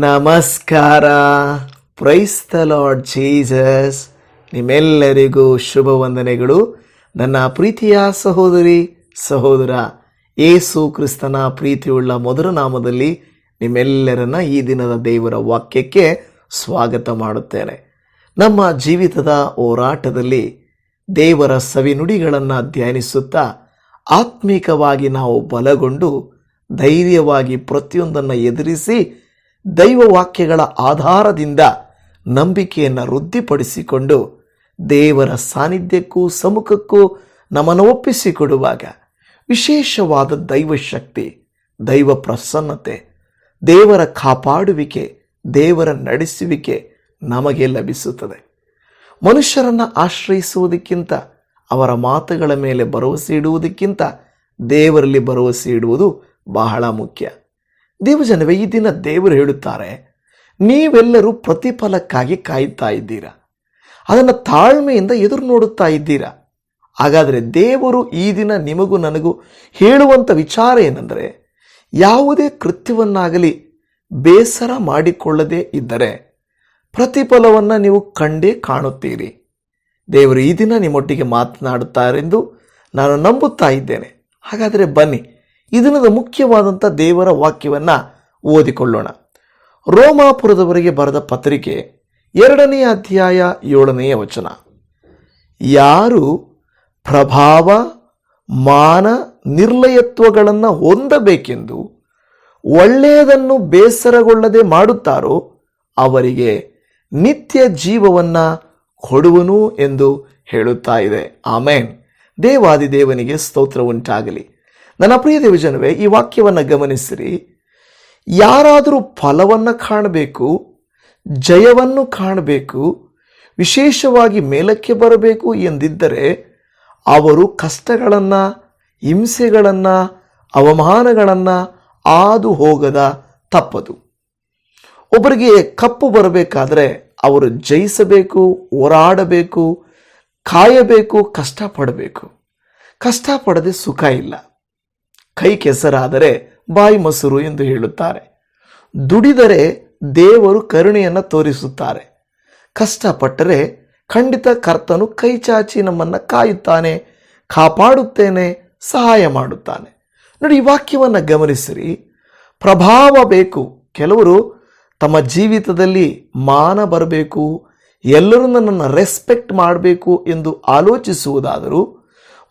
ನಮಸ್ಕಾರ. Praise the lord Jesus ನಿಮ್ಮೆಲ್ಲರಿಗೂ ಶುಭ ವಂದನೆಗಳು ನನ್ನ ಪ್ರೀತಿಯ ಸಹೋದರಿ, ಸಹೋದರ ಏಸು ಕ್ರಿಸ್ತನ ಪ್ರೀತಿಯುಳ್ಳ ಮೊದಲ ನಾಮದಲ್ಲಿ ನಿಮ್ಮೆಲ್ಲರನ್ನ ಈ ದಿನದ ದೇವರ ವಾಕ್ಯಕ್ಕೆ ಸ್ವಾಗತ ಮಾಡುತ್ತೇನೆ. ನಮ್ಮ ಜೀವಿತದ ಹೋರಾಟದಲ್ಲಿ ದೇವರ ಸವಿನುಡಿಗಳನ್ನು ಧ್ಯಾನಿಸುತ್ತಾ ಆತ್ಮಿಕವಾಗಿ ನಾವು ಬಲಗೊಂಡು ಧೈರ್ಯವಾಗಿ ಪ್ರತಿಯೊಂದನ್ನು ಎದುರಿಸಿ ದೈವ ವಾಕ್ಯಗಳ ಆಧಾರದಿಂದ ನಂಬಿಕೆಯನ್ನು ವೃದ್ಧಿಪಡಿಸಿಕೊಂಡು ದೇವರ ಸಾನ್ನಿಧ್ಯಕ್ಕೂ ಸಮ್ಮುಖಕ್ಕೂ ನಮ್ಮನ್ನು ಒಪ್ಪಿಸಿಕೊಡುವಾಗ ವಿಶೇಷವಾದ ದೈವಶಕ್ತಿ, ದೈವ ಪ್ರಸನ್ನತೆ, ದೇವರ ಕಾಪಾಡುವಿಕೆ, ದೇವರ ನಡೆಸುವಿಕೆ ನಮಗೆ ಲಭಿಸುತ್ತದೆ. ಮನುಷ್ಯರನ್ನು ಆಶ್ರಯಿಸುವುದಕ್ಕಿಂತ, ಅವರ ಮಾತುಗಳ ಮೇಲೆ ಭರವಸೆ ಇಡುವುದಕ್ಕಿಂತ ದೇವರಲ್ಲಿ ಭರವಸೆ ಇಡುವುದು ಬಹಳ ಮುಖ್ಯ. ದೇವಜನವೇ, ಈ ದಿನ ದೇವರು ಹೇಳುತ್ತಾರೆ, ನೀವೆಲ್ಲರೂ ಪ್ರತಿಫಲಕ್ಕಾಗಿ ಕಾಯುತ್ತಾ ಇದ್ದೀರಾ. ಅದನ್ನು ತಾಳ್ಮೆಯಿಂದ ಎದುರು ನೋಡುತ್ತಾ ಇದ್ದೀರಾ. ಹಾಗಾದರೆ ದೇವರು ಈ ದಿನ ನಿಮಗೂ ನನಗೂ ಹೇಳುವಂಥ ವಿಚಾರ ಏನೆಂದರೆ, ಯಾವುದೇ ಕೃತ್ಯವನ್ನಾಗಲಿ ಬೇಸರ ಮಾಡಿಕೊಳ್ಳದೇ ಇದ್ದರೆ ಪ್ರತಿಫಲವನ್ನು ನೀವು ಕಂಡೇ ಕಾಣುತ್ತೀರಿ. ದೇವರು ಈ ದಿನ ನಿಮ್ಮೊಟ್ಟಿಗೆ ಮಾತನಾಡುತ್ತಾರೆಂದು ನಾನು ನಂಬುತ್ತಾ ಇದ್ದೇನೆ. ಹಾಗಾದರೆ ಬನ್ನಿ ಈ ದಿನದ ಮುಖ್ಯವಾದಂಥ ದೇವರ ವಾಕ್ಯವನ್ನು ಓದಿಕೊಳ್ಳೋಣ. ರೋಮಾಪುರದವರೆಗೆ ಬರೆದ ಪತ್ರಿಕೆ ಎರಡನೆಯ ಅಧ್ಯಾಯ ಏಳನೆಯ ವಚನ. ಯಾರು ಪ್ರಭಾವ, ಮಾನ, ನಿರ್ಲಯತ್ವಗಳನ್ನು ಹೊಂದಬೇಕೆಂದು ಒಳ್ಳೆಯದನ್ನು ಬೇಸರಗೊಳ್ಳದೆ ಮಾಡುತ್ತಾರೋ ಅವರಿಗೆ ನಿತ್ಯ ಜೀವವನ್ನ ಕೊಡುವನು ಎಂದು ಹೇಳುತ್ತಾ ಇದೆ. ಆಮೇನ್. ದೇವಾದಿ ದೇವನಿಗೆ ಸ್ತೋತ್ರ ಉಂಟಾಗಲಿ. ನನ್ನ ಪ್ರಿಯ ದೇವಜನವೇ, ಈ ವಾಕ್ಯವನ್ನು ಗಮನಿಸಿರಿ. ಯಾರಾದರೂ ಫಲವನ್ನು ಕಾಣಬೇಕು, ಜಯವನ್ನು ಕಾಣಬೇಕು, ವಿಶೇಷವಾಗಿ ಮೇಲಕ್ಕೆ ಬರಬೇಕು ಎಂದಿದ್ದರೆ, ಅವರು ಕಷ್ಟಗಳನ್ನು, ಹಿಂಸೆಗಳನ್ನು, ಅವಮಾನಗಳನ್ನು ಆದು ಹೋಗದ ತಪ್ಪದು. ಒಬ್ಬರಿಗೆ ಕಪ್ಪು ಬರಬೇಕಾದ್ರೆ ಅವರು ಜಯಿಸಬೇಕು, ಹೋರಾಡಬೇಕು, ಕಾಯಬೇಕು, ಕಷ್ಟಪಡಬೇಕು. ಕಷ್ಟಪಡದೆ ಸುಖ ಇಲ್ಲ. ಕೈ ಕೆಸರಾದರೆ ಬಾಯಿ ಮೊಸರು ಎಂದು ಹೇಳುತ್ತಾರೆ. ದುಡಿದರೆ ದೇವರು ಕರುಣೆಯನ್ನು ತೋರಿಸುತ್ತಾರೆ. ಕಷ್ಟಪಟ್ಟರೆ ಖಂಡಿತ ಕರ್ತನು ಕೈ ಚಾಚಿ ನಮ್ಮನ್ನು ಕಾಯುತ್ತಾನೆ, ಕಾಪಾಡುತ್ತೇನೆ, ಸಹಾಯ ಮಾಡುತ್ತಾನೆ. ನೋಡಿ, ಈ ವಾಕ್ಯವನ್ನು ಗಮನಿಸಿರಿ. ಪ್ರಭಾವ ಬೇಕು. ಕೆಲವರು ತಮ್ಮ ಜೀವಿತದಲ್ಲಿ ಮಾನ ಬರಬೇಕು, ಎಲ್ಲರೂ ನನ್ನನ್ನು ರೆಸ್ಪೆಕ್ಟ್ ಮಾಡಬೇಕು ಎಂದು ಆಲೋಚಿಸುವುದಾದರೂ,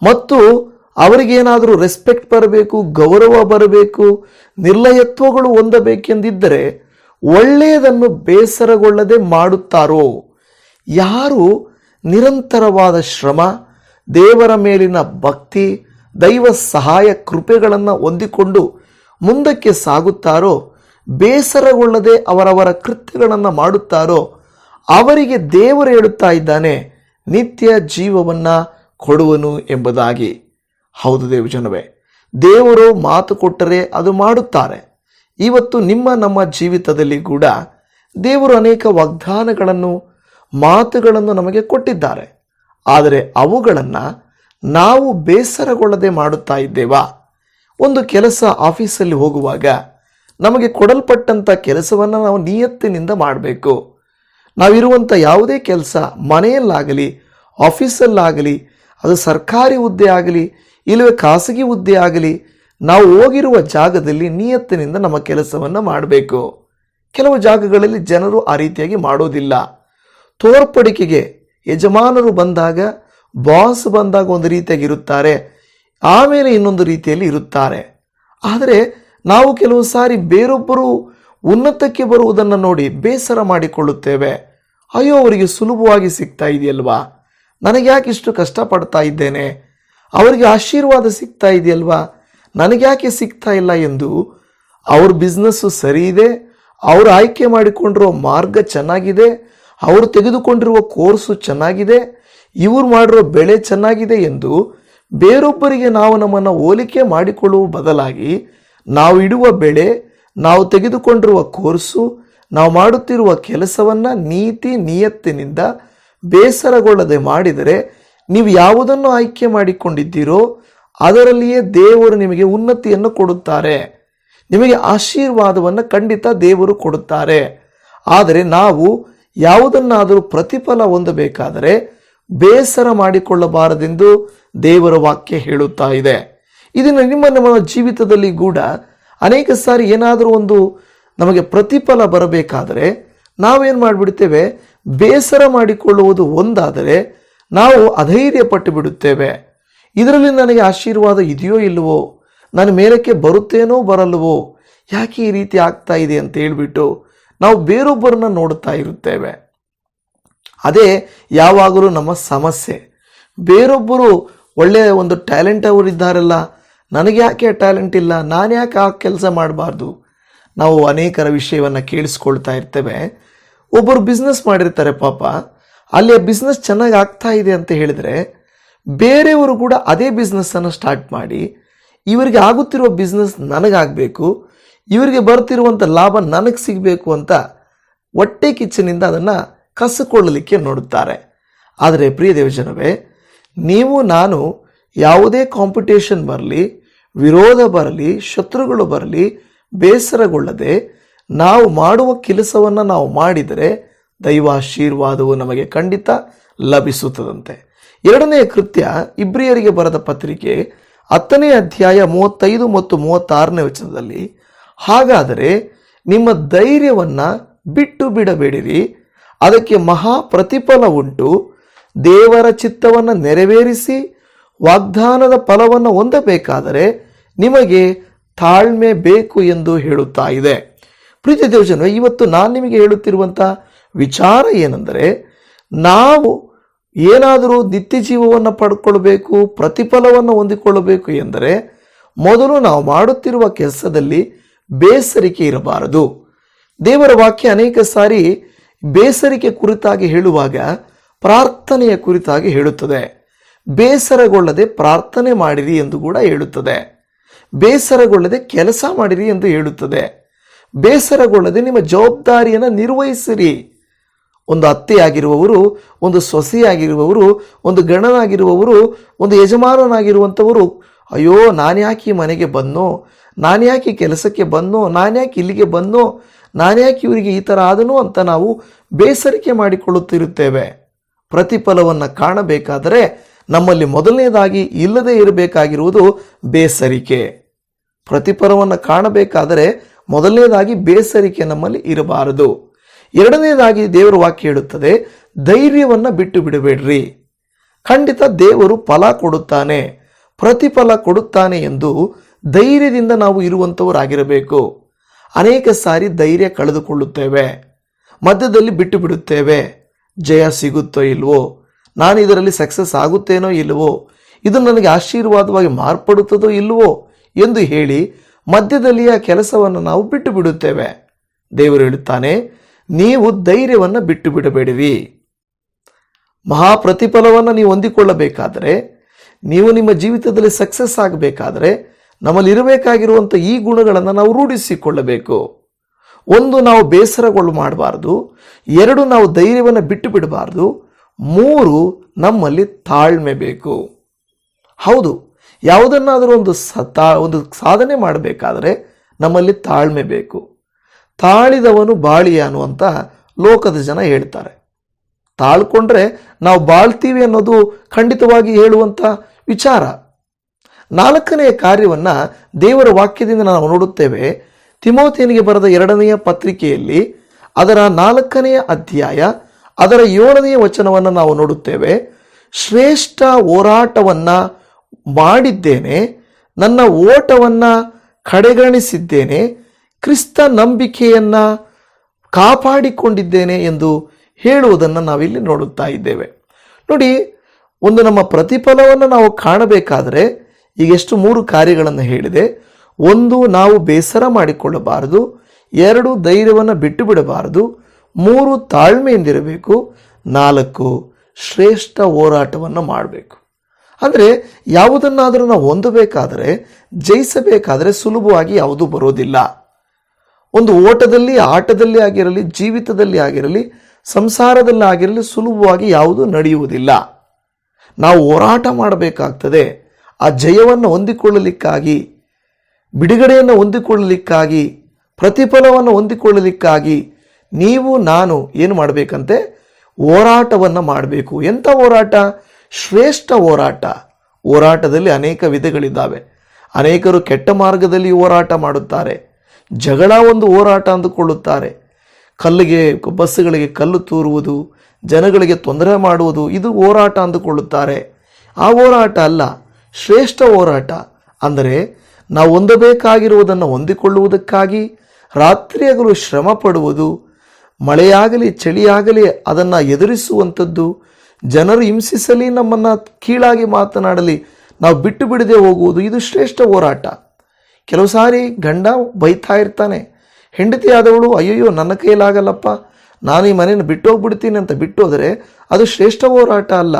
ಮತ್ತು ಅವರಿಗೇನಾದರೂ ರೆಸ್ಪೆಕ್ಟ್ ಬರಬೇಕು, ಗೌರವ ಬರಬೇಕು, ನಿರ್ಲಯತ್ವಗಳು ಹೊಂದಬೇಕೆಂದಿದ್ದರೆ ಒಳ್ಳೆಯದನ್ನು ಬೇಸರಗೊಳ್ಳದೆ ಮಾಡುತ್ತಾರೋ? ಯಾರು ನಿರಂತರವಾದ ಶ್ರಮ, ದೇವರ ಮೇಲಿನ ಭಕ್ತಿ, ದೈವ ಸಹಾಯ ಕೃಪೆಗಳನ್ನು ಹೊಂದಿಕೊಂಡು ಮುಂದಕ್ಕೆ ಸಾಗುತ್ತಾರೋ? ಬೇಸರಗೊಳ್ಳದೆ ಅವರವರ ಕೃತ್ಯಗಳನ್ನು ಮಾಡುತ್ತಾರೋ? ಅವರಿಗೆ ದೇವರು ಹೇಳುತ್ತಾ ಇದ್ದಾನೆ, ನಿತ್ಯ ಜೀವವನ್ನು ಕೊಡುವನು ಎಂಬುದಾಗಿ. ಹೌದು ದೇವಜನವೇ ದೇವರು ಮಾತು ಕೊಟ್ಟರೆ ಅದು ಮಾಡುತ್ತಾರೆ. ಇವತ್ತು ನಿಮ್ಮ ನಮ್ಮ ಜೀವಿತದಲ್ಲಿ ಕೂಡ ದೇವರು ಅನೇಕ ವಾಗ್ದಾನಗಳನ್ನು, ಮಾತುಗಳನ್ನು ನಮಗೆ ಕೊಟ್ಟಿದ್ದಾರೆ. ಆದರೆ ಅವುಗಳನ್ನು ನಾವು ಬೇಸರಗೊಳ್ಳದೆ ಮಾಡುತ್ತಾ ಇದ್ದೇವಾ? ಒಂದು ಕೆಲಸ ಆಫೀಸಲ್ಲಿ ಹೋಗುವಾಗ ನಮಗೆ ಕೊಡಲ್ಪಟ್ಟಂಥ ಕೆಲಸವನ್ನು ನಾವು ನಿಯತ್ತಿನಿಂದ ಮಾಡಬೇಕು. ನಾವಿರುವಂಥ ಯಾವುದೇ ಕೆಲಸ ಮನೆಯಲ್ಲಾಗಲಿ, ಆಫೀಸಲ್ಲಾಗಲಿ, ಅದು ಸರ್ಕಾರಿ ಹುದ್ದೆ ಆಗಲಿ ಇಲ್ಲವೇ ಖಾಸಗಿ ಹುದ್ದೆ ಆಗಲಿ, ನಾವು ಹೋಗಿರುವ ಜಾಗದಲ್ಲಿ ನಿಯತ್ತಿನಿಂದ ನಮ್ಮ ಕೆಲಸವನ್ನು ಮಾಡಬೇಕು. ಕೆಲವು ಜಾಗಗಳಲ್ಲಿ ಜನರು ಆ ರೀತಿಯಾಗಿ ಮಾಡೋದಿಲ್ಲ. ತೋರ್ಪಡಿಕೆಗೆ ಯಜಮಾನರು ಬಂದಾಗ ಬಾಸ್ ಬಂದಾಗ ಒಂದು ರೀತಿಯಾಗಿ ಇರುತ್ತಾರೆ. ಆಮೇಲೆ ಇನ್ನೊಂದು ರೀತಿಯಲ್ಲಿ ಇರುತ್ತಾರೆ. ಆದರೆ ನಾವು ಕೆಲವು ಸಾರಿ ಬೇರೊಬ್ಬರು ಉನ್ನತಕ್ಕೆ ಬರುವುದನ್ನು ನೋಡಿ ಬೇಸರ ಮಾಡಿಕೊಳ್ಳುತ್ತೇವೆ. ಅಯ್ಯೋ, ಅವರಿಗೆ ಸುಲಭವಾಗಿ ಸಿಗ್ತಾ ಇದೆಯಲ್ವಾ? ನನಗೆ ಯಾಕೆ ಇಷ್ಟು ಕಷ್ಟಪಡ್ತಾ ಇದ್ದೇನೆ? ಅವರಿಗೆ ಆಶೀರ್ವಾದ ಸಿಗ್ತಾ ಇದೆಯಲ್ವಾ? ನನಗೆ ಯಾಕೆ ಸಿಗ್ತಾ ಇಲ್ಲ ಎಂದು ಅವ್ರ ಬಿಸ್ನೆಸ್ಸು ಸರಿ ಇದೆ, ಅವರು ಆಯ್ಕೆ ಮಾಡಿಕೊಂಡಿರೋ ಮಾರ್ಗ ಚೆನ್ನಾಗಿದೆ, ಅವರು ತೆಗೆದುಕೊಂಡಿರುವ ಕೋರ್ಸು ಚೆನ್ನಾಗಿದೆ, ಇವರು ಮಾಡಿರೋ ಬೆಳೆ ಚೆನ್ನಾಗಿದೆ ಎಂದು ಬೇರೊಬ್ಬರಿಗೆ ನಾವು ನಮ್ಮನ್ನು ಹೋಲಿಕೆ ಮಾಡಿಕೊಳ್ಳುವ ಬದಲಾಗಿ ನಾವು ಇಡುವ ಬೆಳೆ, ನಾವು ತೆಗೆದುಕೊಂಡಿರುವ ಕೋರ್ಸು ನಾವು ಮಾಡುತ್ತಿರುವ ಕೆಲಸವನ್ನು ನೀತಿ ನಿಯತ್ತಿನಿಂದ ಬೇಸರಗೊಳ್ಳದೆ ಮಾಡಿದರೆ ನೀವು ಯಾವುದನ್ನು ಆಯ್ಕೆ ಮಾಡಿಕೊಂಡಿದ್ದೀರೋ ಅದರಲ್ಲಿಯೇ ದೇವರು ನಿಮಗೆ ಉನ್ನತಿಯನ್ನು ಕೊಡುತ್ತಾರೆ. ನಿಮಗೆ ಆಶೀರ್ವಾದವನ್ನು ಖಂಡಿತ ದೇವರು ಕೊಡುತ್ತಾರೆ. ಆದರೆ ನಾವು ಯಾವುದನ್ನಾದರೂ ಪ್ರತಿಫಲ ಹೊಂದಬೇಕಾದರೆ ಬೇಸರ ಮಾಡಿಕೊಳ್ಳಬಾರದೆಂದು ದೇವರ ವಾಕ್ಯ ಹೇಳುತ್ತಾ ಇದೆ. ಇದನ್ನು ನಿಮ್ಮ ನಮ್ಮ ಜೀವಿತದಲ್ಲಿ ಕೂಡ ಅನೇಕ ಸಾರಿ ಏನಾದರೂ ಒಂದು ನಮಗೆ ಪ್ರತಿಫಲ ಬರಬೇಕಾದರೆ ನಾವೇನು ಮಾಡಿಬಿಡ್ತೇವೆ? ಬೇಸರ ಮಾಡಿಕೊಳ್ಳುವುದು ಒಂದಾದರೆ ನಾವು ಅಧೈರ್ಯ ಪಟ್ಟು ಬಿಡುತ್ತೇವೆ. ಇದರಲ್ಲಿ ನನಗೆ ಆಶೀರ್ವಾದ ಇದೆಯೋ ಇಲ್ಲವೋ? ನಾನು ಮೇಲಕ್ಕೆ ಬರುತ್ತೇನೋ ಬರಲ್ವೋ ಯಾಕೆ ಈ ರೀತಿ ಆಗ್ತಾ ಇದೆ ಅಂತ ಹೇಳಿಬಿಟ್ಟು ನಾವು ಬೇರೊಬ್ಬರನ್ನ ನೋಡುತ್ತಾ ಇರುತ್ತೇವೆ. ಅದೇ ಯಾವಾಗಲೂ ನಮ್ಮ ಸಮಸ್ಯೆ. ಬೇರೊಬ್ಬರು ಒಳ್ಳೆಯ ಒಂದು ಟ್ಯಾಲೆಂಟ್ ಅವರಿದ್ದಾರಲ್ಲ, ನನಗೆ ಯಾಕೆ ಟ್ಯಾಲೆಂಟ್ ಇಲ್ಲ? ನಾನು ಯಾಕೆ ಆ ಕೆಲಸ ಮಾಡಬಾರ್ದು? ನಾವು ಅನೇಕರ ವಿಷಯವನ್ನು ಕೇಳಿಸ್ಕೊಳ್ತಾ ಇರ್ತೇವೆ. ಒಬ್ಬರು ಬಿಸ್ನೆಸ್ ಮಾಡಿರ್ತಾರೆ ಪಾಪ. ಅಲ್ಲಿ ಆ ಬಿಸ್ನೆಸ್ ಚೆನ್ನಾಗಿ ಆಗ್ತಾ ಇದೆ ಅಂತ ಹೇಳಿದರೆ, ಬೇರೆಯವರು ಕೂಡ ಅದೇ ಬಿಸ್ನೆಸ್ಸನ್ನು ಸ್ಟಾರ್ಟ್ ಮಾಡಿ, ಇವರಿಗೆ ಆಗುತ್ತಿರುವ ಬಿಸ್ನೆಸ್ ನನಗಾಗಬೇಕು, ಇವರಿಗೆ ಬರ್ತಿರುವಂಥ ಲಾಭ ನನಗೆ ಸಿಗಬೇಕು ಅಂತ ಹೊಟ್ಟೆ ಕಿಚ್ಚನಿಂದ ಅದನ್ನು ಕಸಿಕೊಳ್ಳಲಿಕ್ಕೆ ನೋಡುತ್ತಾರೆ. ಆದರೆ ಪ್ರಿಯ ದೇವಜನವೇ, ನೀವು ನಾನು ಯಾವುದೇ ಕಾಂಪಿಟೇಷನ್ ಬರಲಿ, ವಿರೋಧ ಬರಲಿ, ಶತ್ರುಗಳು ಬರಲಿ, ಬೇಸರಗೊಳ್ಳದೆ ನಾವು ಮಾಡುವ ಕೆಲಸವನ್ನು ನಾವು ಮಾಡಿದರೆ ದೈವಾಶೀರ್ವಾದವು ನಮಗೆ ಖಂಡಿತ ಲಭಿಸುತ್ತದಂತೆ. ಎರಡನೆಯ ಕೃತ್ಯ ಇಬ್ರಿಯರಿಗೆ ಬರೆದ ಪತ್ರಿಕೆ ಹತ್ತನೇ ಅಧ್ಯಾಯ ಮೂವತ್ತೈದು ಮತ್ತು ಮೂವತ್ತಾರನೇ ವಚನದಲ್ಲಿ, ಹಾಗಾದರೆ ನಿಮ್ಮ ಧೈರ್ಯವನ್ನು ಬಿಟ್ಟು ಬಿಡಬೇಡಿರಿ, ಅದಕ್ಕೆ ಮಹಾ ಪ್ರತಿಫಲ ಉಂಟು. ದೇವರ ಚಿತ್ತವನ್ನು ನೆರವೇರಿಸಿ ವಾಗ್ದಾನದ ಫಲವನ್ನು ಹೊಂದಬೇಕಾದರೆ ನಿಮಗೆ ತಾಳ್ಮೆ ಬೇಕು ಎಂದು ಹೇಳುತ್ತಾ ಇದೆ. ಪ್ರೀತಿ ದೇವಜನ ಇವತ್ತು ನಾನು ನಿಮಗೆ ಹೇಳುತ್ತಿರುವಂಥ ವಿಚಾರ ಏನೆಂದರೆ ನಾವು ಏನಾದರೂ ನಿತ್ಯ ಜೀವವನ್ನು ಪಡ್ಕೊಳ್ಬೇಕು, ಪ್ರತಿಫಲವನ್ನು ಹೊಂದಿಕೊಳ್ಳಬೇಕು ಎಂದರೆ ಮೊದಲು ನಾವು ಮಾಡುತ್ತಿರುವ ಕೆಲಸದಲ್ಲಿ ಬೇಸರಿಕೆ ಇರಬಾರದು. ದೇವರ ವಾಕ್ಯ ಅನೇಕ ಸಾರಿ ಬೇಸರಿಕೆ ಕುರಿತಾಗಿ ಹೇಳುವಾಗ ಪ್ರಾರ್ಥನೆಯ ಕುರಿತಾಗಿ ಹೇಳುತ್ತದೆ. ಬೇಸರಗೊಳ್ಳದೆ ಪ್ರಾರ್ಥನೆ ಮಾಡಿರಿ ಎಂದು ಕೂಡ ಹೇಳುತ್ತದೆ. ಬೇಸರಗೊಳ್ಳದೆ ಕೆಲಸ ಮಾಡಿರಿ ಎಂದು ಹೇಳುತ್ತದೆ. ಬೇಸರಗೊಳ್ಳದೆ ನಿಮ್ಮ ಜವಾಬ್ದಾರಿಯನ್ನು ನಿರ್ವಹಿಸಿರಿ. ಒಂದು ಅತ್ತೆಯಾಗಿರುವವರು, ಒಂದು ಸೊಸೆಯಾಗಿರುವವರು, ಒಂದು ಗಣನಾಗಿರುವವರು, ಒಂದು ಯಜಮಾನನಾಗಿರುವಂಥವರು ಅಯ್ಯೋ, ನಾನು ಯಾಕೆ ಈ ಮನೆಗೆ ಬಂದೋ ನಾನು ಯಾಕೆ ಕೆಲಸಕ್ಕೆ ಬಂದೋ ನಾನು ಯಾಕೆ ಇಲ್ಲಿಗೆ ಬಂದೋ ನಾನು ಯಾಕೆ ಇವರಿಗೆ ಈ ಥರ ಆದನು ಅಂತ ನಾವು ಬೇಸರಿಕೆ ಮಾಡಿಕೊಳ್ಳುತ್ತಿರುತ್ತೇವೆ. ಪ್ರತಿಫಲವನ್ನು ಕಾಣಬೇಕಾದರೆ ನಮ್ಮಲ್ಲಿ ಮೊದಲನೇದಾಗಿ ಇಲ್ಲದೆ ಇರಬೇಕಾಗಿರುವುದು ಬೇಸರಿಕೆ. ಪ್ರತಿಫಲವನ್ನು ಕಾಣಬೇಕಾದರೆ ಮೊದಲನೇದಾಗಿ ಬೇಸರಿಕೆ ನಮ್ಮಲ್ಲಿ ಇರಬಾರದು. ಎರಡನೇದಾಗಿ ದೇವರ ವಾಕ್ಯ ಹೇಳುತ್ತದೆ, ಧೈರ್ಯವನ್ನು ಬಿಟ್ಟು ಬಿಡಬೇಡ್ರಿ. ಖಂಡಿತ ದೇವರು ಫಲ ಕೊಡುತ್ತಾನೆ, ಪ್ರತಿಫಲ ಕೊಡುತ್ತಾನೆ ಎಂದು ಧೈರ್ಯದಿಂದ ನಾವು ಇರುವಂಥವರಾಗಿರಬೇಕು ಅನೇಕ ಸಾರಿ ಧೈರ್ಯ ಕಳೆದುಕೊಳ್ಳುತ್ತೇವೆ, ಮಧ್ಯದಲ್ಲಿ ಬಿಟ್ಟು ಬಿಡುತ್ತೇವೆ. ಜಯ ಸಿಗುತ್ತೋ ಇಲ್ವೋ, ನಾನು ಇದರಲ್ಲಿ ಸಕ್ಸಸ್ ಆಗುತ್ತೇನೋ ಇಲ್ಲವೋ ಇದು ನನಗೆ ಆಶೀರ್ವಾದವಾಗಿ ಮಾರ್ಪಡುತ್ತದೋ ಇಲ್ಲವೋ ಎಂದು ಹೇಳಿ ಮಧ್ಯದಲ್ಲಿ ಆ ಕೆಲಸವನ್ನು ನಾವು ಬಿಟ್ಟು ಬಿಡುತ್ತೇವೆ. ದೇವರು ಹೇಳುತ್ತಾನೆ ನೀವು ಧೈರ್ಯವನ್ನು ಬಿಟ್ಟು ಬಿಡಬೇಡಿರಿ. ಮಹಾ ಪ್ರತಿಫಲವನ್ನು ನೀವು ಹೊಂದಿಕೊಳ್ಳಬೇಕಾದರೆ, ನೀವು ನಿಮ್ಮ ಜೀವಿತದಲ್ಲಿ ಸಕ್ಸಸ್ ಆಗಬೇಕಾದರೆ, ನಮ್ಮಲ್ಲಿ ಇರಬೇಕಾಗಿರುವಂಥ ಈ ಗುಣಗಳನ್ನು ನಾವು ರೂಢಿಸಿಕೊಳ್ಳಬೇಕು. ಒಂದು, ನಾವು ಬೇಸರಗೊಳ್ಳು ಮಾಡಬಾರ್ದು. ಎರಡು, ನಾವು ಧೈರ್ಯವನ್ನು ಬಿಟ್ಟು ಬಿಡಬಾರ್ದು. ಮೂರು, ನಮ್ಮಲ್ಲಿ ತಾಳ್ಮೆ ಬೇಕು. ಹೌದು, ಯಾವುದನ್ನಾದರೂ ಒಂದು ಸ ತಾ ಒಂದು ಸಾಧನೆ ಮಾಡಬೇಕಾದರೆ ನಮ್ಮಲ್ಲಿ ತಾಳ್ಮೆ ಬೇಕು. ತಾಳಿದವನು ಬಾಳಿಯ ಅನ್ನುವಂಥ ಲೋಕದ ಜನ ಹೇಳ್ತಾರೆ. ತಾಳ್ಕೊಂಡ್ರೆ ನಾವು ಬಾಳ್ತೀವಿ ಅನ್ನೋದು ಖಂಡಿತವಾಗಿ ಹೇಳುವಂಥ ವಿಚಾರ. ನಾಲ್ಕನೆಯ ಕಾರ್ಯವನ್ನು ದೇವರ ವಾಕ್ಯದಿಂದ ನಾವು ನೋಡುತ್ತೇವೆ. ತಿಮೋತಿಯನಿಗೆ ಬರೆದ ಎರಡನೆಯ ಪತ್ರಿಕೆಯಲ್ಲಿ ಅದರ ನಾಲ್ಕನೆಯ ಅಧ್ಯಾಯ, ಅದರ ಏಳನೆಯ ವಚನವನ್ನು ನಾವು ನೋಡುತ್ತೇವೆ. ಶ್ರೇಷ್ಠ ಹೋರಾಟವನ್ನು ಮಾಡಿದ್ದೇನೆ, ನನ್ನ ಓಟವನ್ನು ಕಡೆಗಣಿಸಿದ್ದೇನೆ ಕ್ರಿಸ್ತ ನಂಬಿಕೆಯನ್ನು ಕಾಪಾಡಿಕೊಂಡಿದ್ದೇನೆ ಎಂದು ಹೇಳುವುದನ್ನು ನಾವಿಲ್ಲಿ ನೋಡುತ್ತಾ ಇದ್ದೇವೆ. ನೋಡಿ, ಒಂದು ನಮ್ಮ ಪ್ರತಿಫಲವನ್ನು ನಾವು ಕಾಣಬೇಕಾದರೆ ಈಗ ಎಷ್ಟು ಮೂರು ಕಾರ್ಯಗಳನ್ನು ಹೇಳಿದೆ. ಒಂದು, ನಾವು ಬೇಸರ ಮಾಡಿಕೊಳ್ಳಬಾರದು. ಎರಡು, ಧೈರ್ಯವನ್ನು ಬಿಟ್ಟು ಬಿಡಬಾರದು ಮೂರು, ತಾಳ್ಮೆಯಿಂದಿರಬೇಕು. ನಾಲ್ಕು, ಶ್ರೇಷ್ಠ ಹೋರಾಟವನ್ನು ಮಾಡಬೇಕು. ಅಂದರೆ ಯಾವುದನ್ನಾದರೂ ನಾವು ಹೊಂದಬೇಕಾದರೆ, ಜಯಿಸಬೇಕಾದರೆ ಸುಲಭವಾಗಿ ಯಾವುದೂ ಬರೋದಿಲ್ಲ. ಒಂದು ಓಟದಲ್ಲಿ, ಆಟದಲ್ಲಿ ಆಗಿರಲಿ, ಜೀವಿತದಲ್ಲಿ ಆಗಿರಲಿ, ಸಂಸಾರದಲ್ಲಿ ಆಗಿರಲಿ ಸುಲಭವಾಗಿ ಯಾವುದೂ ನಡೆಯುವುದಿಲ್ಲ. ನಾವು ಹೋರಾಟ ಮಾಡಬೇಕಾಗ್ತದೆ. ಆ ಜಯವನ್ನು ಹೊಂದಿಕೊಳ್ಳಲಿಕ್ಕಾಗಿ, ಬಿಡುಗಡೆಯನ್ನು ಹೊಂದಿಕೊಳ್ಳಲಿಕ್ಕಾಗಿ, ಪ್ರತಿಫಲವನ್ನು ಹೊಂದಿಕೊಳ್ಳಲಿಕ್ಕಾಗಿ ನೀವು, ನಾನು ಏನು ಮಾಡಬೇಕಂತೆ? ಹೋರಾಟವನ್ನು ಮಾಡಬೇಕು. ಎಂಥ ಹೋರಾಟ? ಶ್ರೇಷ್ಠ ಹೋರಾಟ. ಹೋರಾಟದಲ್ಲಿ ಅನೇಕ ವಿಧಗಳಿದ್ದಾವೆ. ಅನೇಕರು ಕೆಟ್ಟ ಮಾರ್ಗದಲ್ಲಿ ಹೋರಾಟ ಮಾಡುತ್ತಾರೆ. ಜಗಳ ಒಂದು ಹೋರಾಟ ಅಂದುಕೊಳ್ಳುತ್ತಾರೆ. ಕಲ್ಲಿಗೆ, ಬಸ್ಸುಗಳಿಗೆ ಕಲ್ಲು ತೂರುವುದು, ಜನಗಳಿಗೆ ತೊಂದರೆ ಮಾಡುವುದು, ಇದು ಹೋರಾಟ ಅಂದುಕೊಳ್ಳುತ್ತಾರೆ. ಆ ಹೋರಾಟ ಅಲ್ಲ, ಶ್ರೇಷ್ಠ ಹೋರಾಟ. ಅಂದರೆ, ನಾವು ಹೊಂದಬೇಕಾಗಿರುವುದನ್ನು ಹೊಂದಿಕೊಳ್ಳುವುದಕ್ಕಾಗಿ ರಾತ್ರಿಯಾಗಲು ಶ್ರಮ ಪಡುವುದು ಮಳೆಯಾಗಲಿ, ಚಳಿಯಾಗಲಿ ಅದನ್ನು ಎದುರಿಸುವಂಥದ್ದು, ಜನರು ಹಿಂಸಿಸಲಿ, ನಮ್ಮನ್ನು ಕೀಳಾಗಿ ಮಾತನಾಡಲಿ, ನಾವು ಬಿಟ್ಟು ಬಿಡದೆ ಹೋಗುವುದು, ಇದು ಶ್ರೇಷ್ಠ ಹೋರಾಟ. ಕೆಲವು ಸಾರಿ ಗಂಡ ಬೈತಾ ಇರ್ತಾನೆ. ಹೆಂಡತಿ ಆದವಳು ಅಯ್ಯಯ್ಯೋ, ನನ್ನ ಕೈಲಾಗಲ್ಲಪ್ಪ. ನಾನು ಈ ಮನೆಯನ್ನು ಬಿಟ್ಟು ಹೋಗ್ಬಿಡ್ತೀನಿ ಅಂತ ಬಿಟ್ಟು ಹೋದರೆ ಅದು ಶ್ರೇಷ್ಠ ಹೋರಾಟ ಅಲ್ಲ.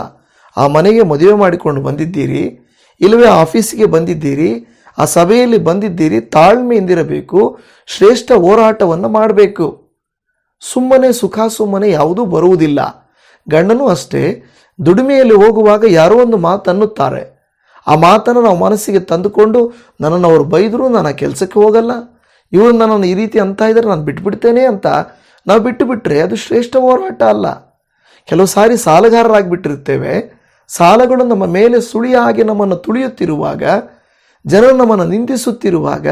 ಆ ಮನೆಗೆ ಮದುವೆ ಮಾಡಿಕೊಂಡು ಬಂದಿದ್ದೀರಿ. ಇಲ್ಲವೇ ಆಫೀಸಿಗೆ ಬಂದಿದ್ದೀರಿ. ಆ ಸಭೆಯಲ್ಲಿ ಬಂದಿದ್ದೀರಿ. ತಾಳ್ಮೆಯಿಂದಿರಬೇಕು. ಶ್ರೇಷ್ಠ ಹೋರಾಟವನ್ನು ಮಾಡಬೇಕು. ಸುಮ್ಮನೆ, ಸುಖ ಸುಮ್ಮನೆ ಯಾವುದೂ ಬರುವುದಿಲ್ಲ. ಗಂಡನೂ ಅಷ್ಟೇ. ದುಡಿಮೆಯಲ್ಲಿ ಹೋಗುವಾಗ ಯಾರೋ ಒಂದು ಮಾತು ಅನ್ನುತ್ತಾರೆ ಆ ಮಾತನ್ನು ನಾವು ಮನಸ್ಸಿಗೆ ತಂದುಕೊಂಡು ನನ್ನನ್ನು ಅವರು ಬೈದರೂ, ನಾನು ಆ ಕೆಲಸಕ್ಕೆ ಹೋಗಲ್ಲ. ಇವರು ನನ್ನನ್ನು ಈ ರೀತಿ ಅಂತ ಇದ್ದಾರೆ ನಾನು ಬಿಟ್ಬಿಡ್ತೇನೆ ಅಂತ ನಾವು ಬಿಟ್ಟು ಬಿಟ್ಟರೆ ಅದು ಶ್ರೇಷ್ಠ ಹೋರಾಟ ಅಲ್ಲ. ಕೆಲವು ಸಾರಿ ಸಾಲಗಾರರಾಗಿಬಿಟ್ಟಿರ್ತೇವೆ ಸಾಲಗಳು ನಮ್ಮ ಮೇಲೆ ಸುಳಿಯ ಹಾಗೆ ನಮ್ಮನ್ನು ತುಳಿಯುತ್ತಿರುವಾಗ, ಜನರು ನಮ್ಮನ್ನು ನಿಂದಿಸುತ್ತಿರುವಾಗ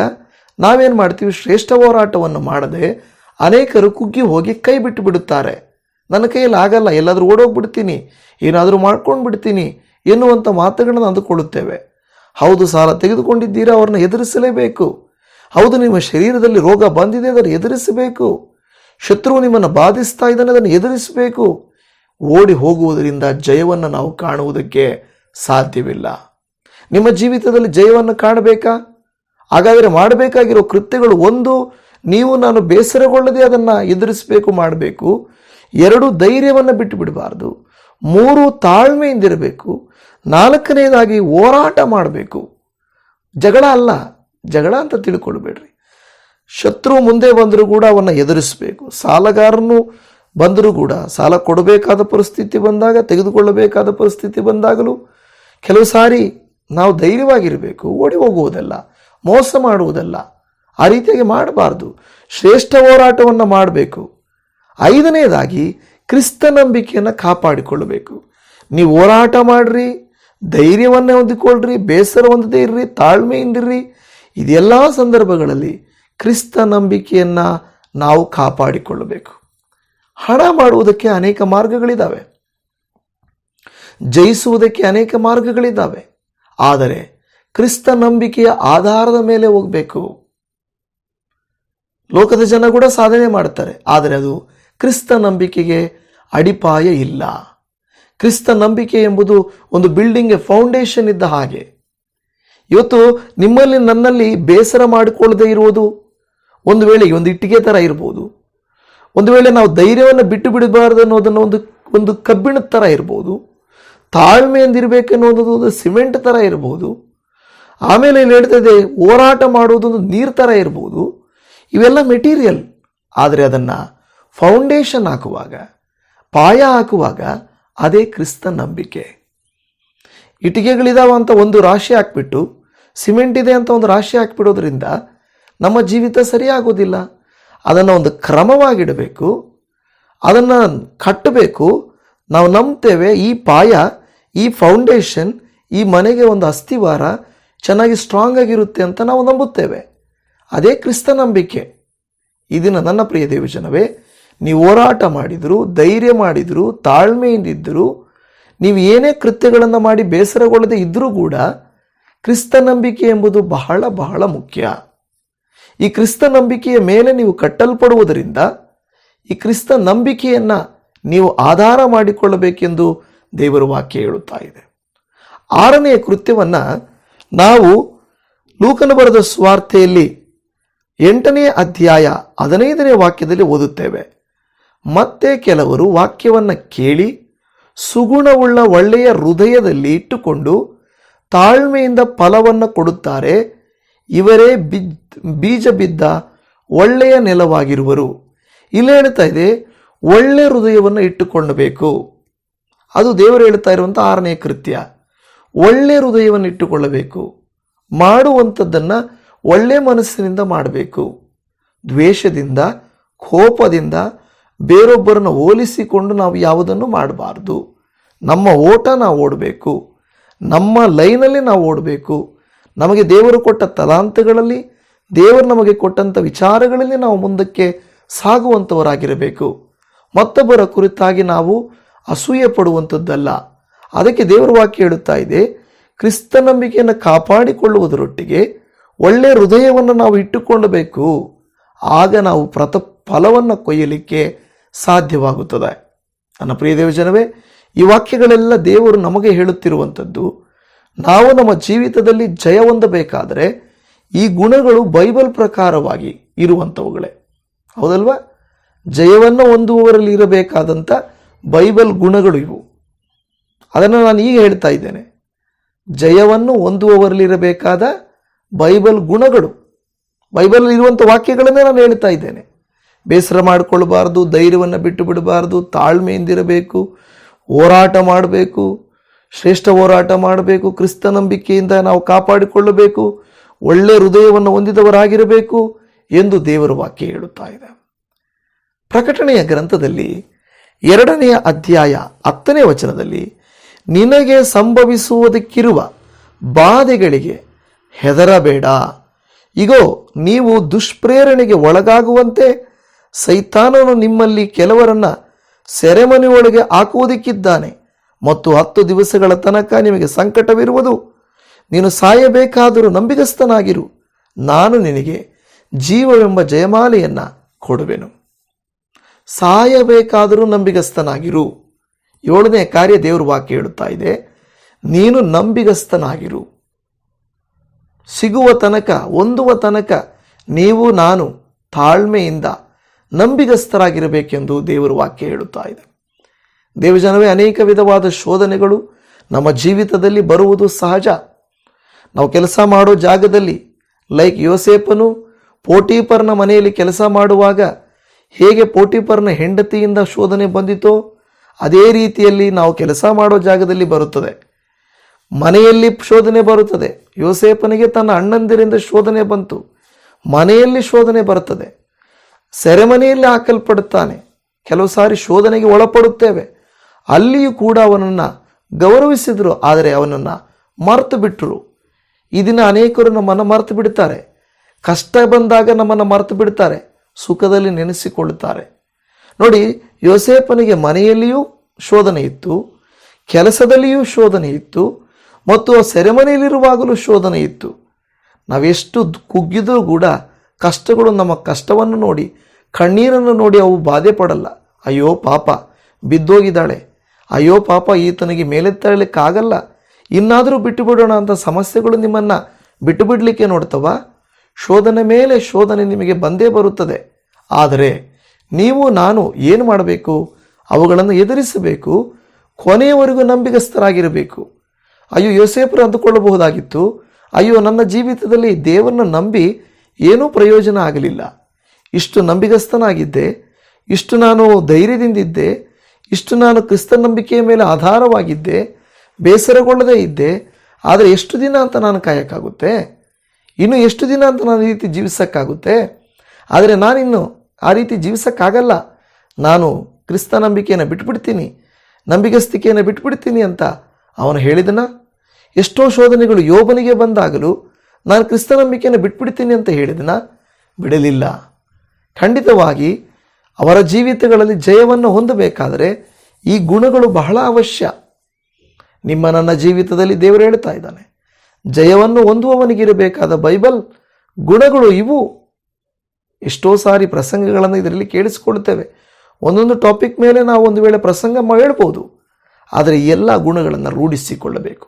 ನಾವೇನು ಮಾಡ್ತೀವಿ? ಶ್ರೇಷ್ಠ ಹೋರಾಟವನ್ನು ಮಾಡದೆ ಅನೇಕರು ಕುಗ್ಗಿ ಹೋಗಿ ಕೈ ಬಿಟ್ಟು ಬಿಡುತ್ತಾರೆ. ನನ್ನ ಕೈಯಲ್ಲಿ ಆಗಲ್ಲ, ಎಲ್ಲಾದರೂ ಓಡೋಗ್ಬಿಡ್ತೀನಿ, ಏನಾದರೂ ಮಾಡ್ಕೊಂಡು ಬಿಡ್ತೀನಿ ಎನ್ನುವಂಥ ಮಾತುಗಳನ್ನು ಅಂದುಕೊಳ್ಳುತ್ತೇವೆ. ಹೌದು, ಸಾಲ ತೆಗೆದುಕೊಂಡಿದ್ದೀರಾ? ಅವ್ರನ್ನ ಎದುರಿಸಲೇಬೇಕು. ಹೌದು, ನಿಮ್ಮ ಶರೀರದಲ್ಲಿ ರೋಗ ಬಂದಿದೆ, ಅದನ್ನು ಎದುರಿಸಬೇಕು. ಶತ್ರು ನಿಮ್ಮನ್ನು ಬಾಧಿಸ್ತಾ ಇದ್ದಾನೆ, ಅದನ್ನು ಎದುರಿಸಬೇಕು. ಓಡಿ ಹೋಗುವುದರಿಂದ ಜಯವನ್ನು ನಾವು ಕಾಣುವುದಕ್ಕೆ ಸಾಧ್ಯವಿಲ್ಲ. ನಿಮ್ಮ ಜೀವಿತದಲ್ಲಿ ಜಯವನ್ನು ಕಾಣಬೇಕಾ? ಹಾಗಾದರೆ ಮಾಡಬೇಕಾಗಿರೋ ಕೃತ್ಯಗಳು ಒಂದು, ನೀವು ನಾನು ಬೇಸರಗೊಳ್ಳದೆ ಅದನ್ನು ಎದುರಿಸಬೇಕು, ಮಾಡಬೇಕು. ಎರಡು, ಧೈರ್ಯವನ್ನು ಬಿಟ್ಟು ಬಿಡಬಾರ್ದು ಮೂರು, ತಾಳ್ಮೆಯಿಂದಿರಬೇಕು. ನಾಲ್ಕನೇದಾಗಿ ಹೋರಾಟ ಮಾಡಬೇಕು. ಜಗಳ ಅಲ್ಲ, ಜಗಳ ಅಂತ ತಿಳ್ಕೊಳ್ಬೇಡ್ರಿ. ಶತ್ರು ಮುಂದೆ ಬಂದರೂ ಕೂಡ ಅವನ್ನು ಎದುರಿಸಬೇಕು. ಸಾಲಗಾರನು ಬಂದರೂ ಕೂಡ ಸಾಲ ಕೊಡಬೇಕಾದ ಪರಿಸ್ಥಿತಿ ಬಂದಾಗ, ತೆಗೆದುಕೊಳ್ಳಬೇಕಾದ ಪರಿಸ್ಥಿತಿ ಬಂದಾಗಲೂ ಕೆಲವು ಸಾರಿ ನಾವು ಧೈರ್ಯವಾಗಿರಬೇಕು. ಓಡಿ ಹೋಗುವುದಲ್ಲ, ಮೋಸ ಮಾಡುವುದಲ್ಲ. ಆ ರೀತಿಯಾಗಿ ಮಾಡಬಾರ್ದು. ಶ್ರೇಷ್ಠ ಹೋರಾಟವನ್ನು ಮಾಡಬೇಕು. ಐದನೇದಾಗಿ ಕ್ರಿಸ್ತ ನಂಬಿಕೆಯನ್ನು ಕಾಪಾಡಿಕೊಳ್ಳಬೇಕು. ನೀವು ಹೋರಾಟ ಮಾಡ್ರಿ ಧೈರ್ಯವನ್ನೇ ಹೊಂದಿಕೊಳ್ಳ್ರಿ, ಬೇಸರ ಹೊಂದದೇ ಇರ್ರಿ, ತಾಳ್ಮೆಯಿಂದಿರ್ರಿ. ಇದೆಲ್ಲ ಸಂದರ್ಭಗಳಲ್ಲಿ ಕ್ರಿಸ್ತ ನಂಬಿಕೆಯನ್ನು ನಾವು ಕಾಪಾಡಿಕೊಳ್ಳಬೇಕು. ಹಣ ಮಾಡುವುದಕ್ಕೆ ಅನೇಕ ಮಾರ್ಗಗಳಿದ್ದಾವೆ ಜಯಿಸುವುದಕ್ಕೆ ಅನೇಕ ಮಾರ್ಗಗಳಿದ್ದಾವೆ ಆದರೆ ಕ್ರಿಸ್ತ ನಂಬಿಕೆಯ ಆಧಾರದ ಮೇಲೆ ಹೋಗಬೇಕು. ಲೋಕದ ಜನ ಕೂಡ ಸಾಧನೆ ಮಾಡ್ತಾರೆ, ಆದರೆ ಅದು ಕ್ರಿಸ್ತ ನಂಬಿಕೆಗೆ ಅಡಿಪಾಯ ಇಲ್ಲ. ಕ್ರಿಸ್ತ ನಂಬಿಕೆ ಎಂಬುದು ಒಂದು ಬಿಲ್ಡಿಂಗ್ಗೆ ಫೌಂಡೇಶನ್ ಇದ್ದ ಹಾಗೆ. ಇವತ್ತು ನಿಮ್ಮಲ್ಲಿ ನನ್ನಲ್ಲಿ ಬೇಸರ ಮಾಡಿಕೊಳ್ಳದೆ ಇರುವುದು ಒಂದು ವೇಳೆ ಒಂದು ಇಟ್ಟಿಗೆ ಥರ ಇರ್ಬೋದು. ಒಂದು ವೇಳೆ ನಾವು ಧೈರ್ಯವನ್ನು ಬಿಟ್ಟು ಬಿಡಬಾರ್ದು ಅನ್ನೋದನ್ನು ಒಂದು ಒಂದು ಕಬ್ಬಿಣದ ಥರ ಇರ್ಬೋದು. ತಾಳ್ಮೆಯಿಂದಿರಬೇಕು ಅನ್ನೋದು ಒಂದು ಸಿಮೆಂಟ್ ಥರ ಇರ್ಬೋದು. ಆಮೇಲೆ ಇಲ್ಲಿ ಹೇಳ್ತಾ ಇದೆ, ಹೋರಾಟ ಮಾಡುವುದೊಂದು ನೀರು ಥರ ಇರ್ಬೋದು. ಇವೆಲ್ಲ ಮೆಟೀರಿಯಲ್ ಆದರೆ ಅದನ್ನು ಫೌಂಡೇಶನ್ ಹಾಕುವಾಗ, ಪಾಯ ಹಾಕುವಾಗ ಅದೇ ಕ್ರಿಸ್ತ ನಂಬಿಕೆ. ಇಟಿಗೆಗಳಿದಾವ ಅಂತ ಒಂದು ರಾಶಿ ಹಾಕ್ಬಿಟ್ಟು, ಸಿಮೆಂಟ್ ಇದೆ ಅಂತ ಒಂದು ರಾಶಿ ಹಾಕ್ಬಿಡೋದ್ರಿಂದ ನಮ್ಮ ಜೀವಿತ ಸರಿಯಾಗೋದಿಲ್ಲ. ಅದನ್ನು ಒಂದು ಕ್ರಮವಾಗಿಡಬೇಕು. ಅದನ್ನು ಕಟ್ಟಬೇಕು. ನಾವು ನಂಬ್ತೇವೆ, ಈ ಪಾಯ, ಈ ಫೌಂಡೇಶನ್, ಈ ಮನೆಗೆ ಒಂದು ಅಸ್ಥಿವಾರ ಚೆನ್ನಾಗಿ ಸ್ಟ್ರಾಂಗ್ ಆಗಿರುತ್ತೆ ಅಂತ ನಾವು ನಂಬುತ್ತೇವೆ. ಅದೇ ಕ್ರಿಸ್ತ ನಂಬಿಕೆ. ಇದನ್ನು ನನ್ನ ಪ್ರಿಯ ದೇವಜನವೇ ನೀವು ಹೋರಾಟ ಮಾಡಿದ್ರು, ಧೈರ್ಯ ಮಾಡಿದ್ರು ತಾಳ್ಮೆಯಿಂದಿದ್ದರು ನೀವು ಏನೇ ಕೃತ್ಯಗಳನ್ನು ಮಾಡಿ ಬೇಸರಗೊಳ್ಳದೆ ಇದ್ದರೂ ಕೂಡ ಕ್ರಿಸ್ತ ನಂಬಿಕೆ ಎಂಬುದು ಬಹಳ ಬಹಳ ಮುಖ್ಯ. ಈ ಕ್ರಿಸ್ತ ನಂಬಿಕೆಯ ಮೇಲೆ ನೀವು ಕಟ್ಟಲ್ಪಡುವುದರಿಂದ ಈ ಕ್ರಿಸ್ತ ನಂಬಿಕೆಯನ್ನು ನೀವು ಆಧಾರ ಮಾಡಿಕೊಳ್ಳಬೇಕೆಂದು ದೇವರ ವಾಕ್ಯ ಹೇಳುತ್ತಾ ಇದೆ. ಆರನೆಯ ಕೃತ್ಯವನ್ನು ನಾವು ಲೂಕನ ಬರೆದ ಸ್ವಾರ್ಥೆಯಲ್ಲಿ ಎಂಟನೇ ಅಧ್ಯಾಯ ಹದಿನೈದನೇ ವಾಕ್ಯದಲ್ಲಿ ಓದುತ್ತೇವೆ. ಮತ್ತೆ ಕೆಲವರು ವಾಕ್ಯವನ್ನು ಕೇಳಿ ಸುಗುಣವುಳ್ಳ ಒಳ್ಳೆಯ ಹೃದಯದಲ್ಲಿ ಇಟ್ಟುಕೊಂಡು ತಾಳ್ಮೆಯಿಂದ ಫಲವನ್ನು ಕೊಡುತ್ತಾರೆ. ಇವರೇ ಬೀಜ ಬಿದ್ದ ಒಳ್ಳೆಯ ನೆಲವಾಗಿರುವರು. ಇಲ್ಲಿ ಹೇಳ್ತಾ ಇದೆ, ಒಳ್ಳೆ ಹೃದಯವನ್ನು ಇಟ್ಟುಕೊಳ್ಳಬೇಕು. ಅದು ದೇವರು ಹೇಳ್ತಾ ಇರುವಂಥ ಆರನೇ ಕೃತ್ಯ. ಒಳ್ಳೆ ಹೃದಯವನ್ನು ಇಟ್ಟುಕೊಳ್ಳಬೇಕು. ಮಾಡುವಂಥದ್ದನ್ನು ಒಳ್ಳೆ ಮನಸ್ಸಿನಿಂದ ಮಾಡಬೇಕು. ದ್ವೇಷದಿಂದ, ಕೋಪದಿಂದ ಬೇರೊಬ್ಬರನ್ನು ಹೋಲಿಸಿಕೊಂಡು ನಾವು ಯಾವುದನ್ನು ಮಾಡಬಾರ್ದು. ನಮ್ಮ ಓಟ ನಾವು ಓಡಬೇಕು. ನಮ್ಮ ಲೈನಲ್ಲಿ ನಾವು ಓಡಬೇಕು. ನಮಗೆ ದೇವರು ಕೊಟ್ಟ ತಲಾಂತಗಳಲ್ಲಿ, ದೇವರು ನಮಗೆ ಕೊಟ್ಟಂಥ ವಿಚಾರಗಳಲ್ಲಿ ನಾವು ಮುಂದಕ್ಕೆ ಸಾಗುವಂಥವರಾಗಿರಬೇಕು ಮತ್ತೊಬ್ಬರ ಕುರಿತಾಗಿ ನಾವು ಅಸೂಯೆ ಪಡುವಂಥದ್ದಲ್ಲ ಅದಕ್ಕೆ ದೇವರ ವಾಕ್ಯ ಹೇಳುತ್ತಾ ಇದೆ, ಕ್ರಿಸ್ತ ನಂಬಿಕೆಯನ್ನು ಕಾಪಾಡಿಕೊಳ್ಳುವುದರೊಟ್ಟಿಗೆ ಒಳ್ಳೆಯ ಹೃದಯವನ್ನು ನಾವು ಇಟ್ಟುಕೊಳ್ಳಬೇಕು. ಆಗ ನಾವು ಪ್ರತ ಫಲವನ್ನು ಕೊಯ್ಯಲಿಕ್ಕೆ ಸಾಧ್ಯವಾಗುತ್ತದೆ. ನನ್ನ ಪ್ರಿಯ ದೇವಜನವೇ ಈ ವಾಕ್ಯಗಳೆಲ್ಲ ದೇವರು ನಮಗೆ ಹೇಳುತ್ತಿರುವಂಥದ್ದು. ನಾವು ನಮ್ಮ ಜೀವಿತದಲ್ಲಿ ಜಯ ಹೊಂದಬೇಕಾದರೆ ಈ ಗುಣಗಳು ಬೈಬಲ್ ಪ್ರಕಾರವಾಗಿ ಇರುವಂಥವುಗಳೇ. ಹೌದಲ್ವಾ? ಜಯವನ್ನು ಹೊಂದುವವರಲ್ಲಿ ಇರಬೇಕಾದಂಥ ಬೈಬಲ್ ಗುಣಗಳು ಇವು. ಅದನ್ನು ನಾನು ಈಗ ಹೇಳ್ತಾ ಇದ್ದೇನೆ. ಜಯವನ್ನು ಹೊಂದುವವರಲ್ಲಿರಬೇಕಾದ ಬೈಬಲ್ ಗುಣಗಳು. ಬೈಬಲ್ ಇರುವಂಥ ವಾಕ್ಯಗಳನ್ನೇ ನಾನು ಹೇಳ್ತಾ ಇದ್ದೇನೆ. ಬೇಸರ ಮಾಡಿಕೊಳ್ಬಾರ್ದು, ಧೈರ್ಯವನ್ನು ಬಿಟ್ಟು ಬಿಡಬಾರ್ದು, ತಾಳ್ಮೆಯಿಂದಿರಬೇಕು, ಹೋರಾಟ ಮಾಡಬೇಕು, ಶ್ರೇಷ್ಠ ಹೋರಾಟ ಮಾಡಬೇಕು, ಕ್ರಿಸ್ತ ನಂಬಿಕೆಯಿಂದ ನಾವು ಕಾಪಾಡಿಕೊಳ್ಳಬೇಕು, ಒಳ್ಳೆ ಹೃದಯವನ್ನು ಹೊಂದಿದವರಾಗಿರಬೇಕು ಎಂದು ದೇವರ ವಾಕ್ಯ ಹೇಳುತ್ತಾ ಇದೆ. ಪ್ರಕಟಣೆಯ ಗ್ರಂಥದಲ್ಲಿ ಎರಡನೆಯ ಅಧ್ಯಾಯ ಹತ್ತನೇ ವಚನದಲ್ಲಿ, ನಿನಗೆ ಸಂಭವಿಸುವುದಕ್ಕಿರುವ ಬಾಧೆಗಳಿಗೆ ಹೆದರಬೇಡ. ಇಗೋ, ನೀವು ದುಷ್ಪ್ರೇರಣೆಗೆ ಒಳಗಾಗುವಂತೆ ಸೈತಾನನು ನಿಮ್ಮಲ್ಲಿ ಕೆಲವರನ್ನ ಸೆರೆಮನೆಯೊಳಗೆ ಹಾಕುವುದಕ್ಕಿದ್ದಾನೆ. ಮತ್ತು ಹತ್ತು ದಿವಸಗಳ ತನಕ ನಿಮಗೆ ಸಂಕಟವಿರುವುದು. ನೀನು ಸಾಯಬೇಕಾದರೂ ನಂಬಿಗಸ್ತನಾಗಿರು. ನಾನು ನಿನಗೆ ಜೀವವೆಂಬ ಜಯಮಾಲೆಯನ್ನು ಕೊಡುವೆನು. ಸಾಯಬೇಕಾದರೂ ನಂಬಿಗಸ್ತನಾಗಿರು. ಏಳನೇ ಕಾರ್ಯ ದೇವರು ವಾಕ್ಯ ಹೇಳುತ್ತಾ ಇದೆ. ನೀನು ನಂಬಿಗಸ್ತನಾಗಿರು. ಸಿಗುವ ತನಕ, ಹೊಂದುವ ತನಕ ನೀವು ನಾನು ತಾಳ್ಮೆಯಿಂದ ನಂಬಿಗಸ್ತರಾಗಿರಬೇಕೆಂದು ದೇವರು ವಾಕ್ಯ ಹೇಳುತ್ತಾ ಇದೆ. ದೇವಜನವೇ ಅನೇಕ ವಿಧವಾದ ಶೋಧನೆಗಳು ನಮ್ಮ ಜೀವಿತದಲ್ಲಿ ಬರುವುದು ಸಹಜ. ನಾವು ಕೆಲಸ ಮಾಡೋ ಜಾಗದಲ್ಲಿ ಲೈಕ್ ಯೋಸೇಪನು ಪೋಟೀಪರ್ನ ಮನೆಯಲ್ಲಿ ಕೆಲಸ ಮಾಡುವಾಗ ಹೇಗೆ ಪೋಟೀಪರ್ನ ಹೆಂಡತಿಯಿಂದ ಶೋಧನೆ ಬಂದಿತೋ, ಅದೇ ರೀತಿಯಲ್ಲಿ ನಾವು ಕೆಲಸ ಮಾಡೋ ಜಾಗದಲ್ಲಿ ಬರುತ್ತದೆ. ಮನೆಯಲ್ಲಿ ಶೋಧನೆ ಬರುತ್ತದೆ. ಯೋಸೇಪನಿಗೆ ತನ್ನ ಅಣ್ಣಂದಿರಿಂದ ಶೋಧನೆ ಬಂತು. ಮನೆಯಲ್ಲಿ ಶೋಧನೆ ಬರುತ್ತದೆ. ಸೆರೆಮನೆಯಲ್ಲಿ ಹಾಕಲ್ಪಡುತ್ತಾನೆ. ಕೆಲವು ಸಾರಿ ಶೋಧನೆಗೆ ಒಳಪಡುತ್ತೇವೆ. ಅಲ್ಲಿಯೂ ಕೂಡ ಅವನನ್ನು ಗೌರವಿಸಿದರು, ಆದರೆ ಅವನನ್ನು ಮರೆತು ಬಿಟ್ಟರು ಈ ದಿನ ಅನೇಕರು ನಮ್ಮನ್ನು ಮರೆತು ಬಿಡ್ತಾರೆ ಕಷ್ಟ ಬಂದಾಗ ನಮ್ಮನ್ನು ಮರೆತು ಬಿಡ್ತಾರೆ ಸುಖದಲ್ಲಿ ನೆನೆಸಿಕೊಳ್ಳುತ್ತಾರೆ. ನೋಡಿ ಯೋಸೇಪನಿಗೆ ಮನೆಯಲ್ಲಿಯೂ ಶೋಧನೆ ಇತ್ತು, ಕೆಲಸದಲ್ಲಿಯೂ ಶೋಧನೆ ಇತ್ತು, ಮತ್ತು ಸೆರೆಮನೆಯಲ್ಲಿರುವಾಗಲೂ ಶೋಧನೆ ಇತ್ತು. ನಾವೆಷ್ಟು ಕುಗ್ಗಿದರೂ ಕೂಡ ಕಷ್ಟಗಳು ನಮ್ಮ ಕಷ್ಟವನ್ನು ನೋಡಿ ಕಣ್ಣೀರನ್ನು ನೋಡಿ ಅವು ಬಾಧೆ ಪಡಲ್ಲ. ಅಯ್ಯೋ ಪಾಪ, ಬಿದ್ದೋಗಿದ್ದಾಳೆ. ಅಯ್ಯೋ ಪಾಪ, ಈತನಿಗೆ ಮೇಲೆತ್ತರಲಿಕ್ಕಾಗಲ್ಲ ಇನ್ನಾದರೂ ಬಿಟ್ಟು ಬಿಡೋಣ ಅಂತ ಸಮಸ್ಯೆಗಳು ನಿಮ್ಮನ್ನು ಬಿಟ್ಟು ಬಿಡಲಿಕ್ಕೆ ನೋಡ್ತವ? ಶೋಧನೆ ಮೇಲೆ ಶೋಧನೆ ನಿಮಗೆ ಬಂದೇ ಬರುತ್ತದೆ. ಆದರೆ ನೀವು, ನಾನು ಏನು ಮಾಡಬೇಕು? ಅವುಗಳನ್ನು ಎದುರಿಸಬೇಕು. ಕೊನೆಯವರೆಗೂ ನಂಬಿಗಸ್ಥರಾಗಿರಬೇಕು ಅಯ್ಯೋ ಯೋಸೇಪರು ಅಂದುಕೊಳ್ಳಬಹುದಾಗಿತ್ತು. ಅಯ್ಯೋ, ನನ್ನ ಜೀವಿತದಲ್ಲಿ ದೇವರನ್ನು ನಂಬಿ ಏನೂ ಪ್ರಯೋಜನ ಆಗಲಿಲ್ಲ. ಇಷ್ಟು ನಂಬಿಗಸ್ತನಾಗಿದ್ದೆ, ಇಷ್ಟು ನಾನು ಧೈರ್ಯದಿಂದಿದ್ದೆ, ಇಷ್ಟು ನಾನು ಕ್ರಿಸ್ತ ನಂಬಿಕೆಯ ಮೇಲೆ ಆಧಾರವಾಗಿದ್ದೆ, ಬೇಸರಗೊಳ್ಳದೇ ಇದ್ದೆ, ಆದರೆ ಎಷ್ಟು ದಿನ ಅಂತ ನಾನು ಕಾಯೋಕ್ಕಾಗುತ್ತೆ? ಇನ್ನು ಎಷ್ಟು ದಿನ ಅಂತ ನಾನು ಈ ರೀತಿ ಜೀವಿಸೋಕ್ಕಾಗುತ್ತೆ? ಆದರೆ ನಾನಿನ್ನು ಆ ರೀತಿ ಜೀವಿಸೋಕ್ಕಾಗಲ್ಲ. ನಾನು ಕ್ರಿಸ್ತ ನಂಬಿಕೆಯನ್ನು ಬಿಟ್ಬಿಡ್ತೀನಿ, ನಂಬಿಗಸ್ತಿಕೆಯನ್ನು ಬಿಟ್ಬಿಡ್ತೀನಿ ಅಂತ ಅವನು ಹೇಳಿದನ? ಎಷ್ಟೋ ಶೋಧನೆಗಳು ಯೋಬನಿಗೆ ಬಂದಾಗಲೂ ನಾನು ಕ್ರಿಸ್ತ ನಂಬಿಕೆಯನ್ನು ಬಿಟ್ಬಿಡ್ತೀನಿ ಅಂತ ಹೇಳಿದನ? ಬಿಡಲಿಲ್ಲ. ಖಂಡಿತವಾಗಿ ಅವರ ಜೀವಿತಗಳಲ್ಲಿ ಜಯವನ್ನು ಹೊಂದಬೇಕಾದರೆ ಈ ಗುಣಗಳು ಬಹಳ ಅವಶ್ಯ. ನಿಮ್ಮ ನನ್ನ ಜೀವಿತದಲ್ಲಿ ದೇವರು ಹೇಳ್ತಾ ಇದ್ದಾನೆ, ಜಯವನ್ನು ಹೊಂದುವವನಿಗಿರಬೇಕಾದ ಬೈಬಲ್ ಗುಣಗಳು ಇವು. ಎಷ್ಟೋ ಸಾರಿ ಪ್ರಸಂಗಗಳನ್ನು ಇದರಲ್ಲಿ ಕೇಳಿಸ್ಕೊಳ್ತೇವೆ ಒಂದೊಂದು ಟಾಪಿಕ್ ಮೇಲೆ ನಾವು ಒಂದು ವೇಳೆ ಪ್ರಸಂಗ ಹೇಳ್ಬೋದು. ಆದರೆ ಎಲ್ಲ ಗುಣಗಳನ್ನು ರೂಢಿಸಿಕೊಳ್ಳಬೇಕು.